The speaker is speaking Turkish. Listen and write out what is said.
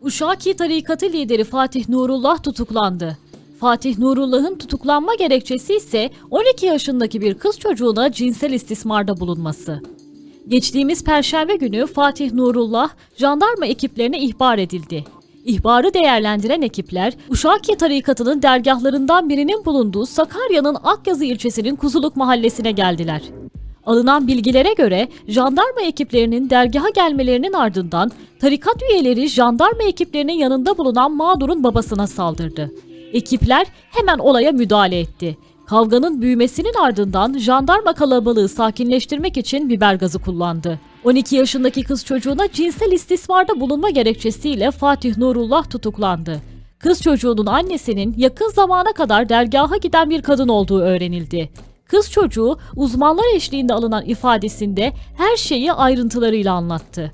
Uşaki tarikatı lideri Fatih Nurullah tutuklandı. Fatih Nurullah'ın tutuklanma gerekçesi ise 12 yaşındaki bir kız çocuğuna cinsel istismarda bulunması. Geçtiğimiz perşembe günü Fatih Nurullah jandarma ekiplerine ihbar edildi. İhbarı değerlendiren ekipler, Uşaki tarikatının dergahlarından birinin bulunduğu Sakarya'nın Akyazı ilçesinin Kuzuluk mahallesine geldiler. Alınan bilgilere göre jandarma ekiplerinin dergaha gelmelerinin ardından tarikat üyeleri jandarma ekiplerinin yanında bulunan mağdurun babasına saldırdı. Ekipler hemen olaya müdahale etti. Kavganın büyümesinin ardından jandarma kalabalığı sakinleştirmek için biber gazı kullandı. 12 yaşındaki kız çocuğuna cinsel istismarda bulunma gerekçesiyle Fatih Nurullah tutuklandı. Kız çocuğunun annesinin yakın zamana kadar dergaha giden bir kadın olduğu öğrenildi. Kız çocuğu uzmanlar eşliğinde alınan ifadesinde her şeyi ayrıntılarıyla anlattı.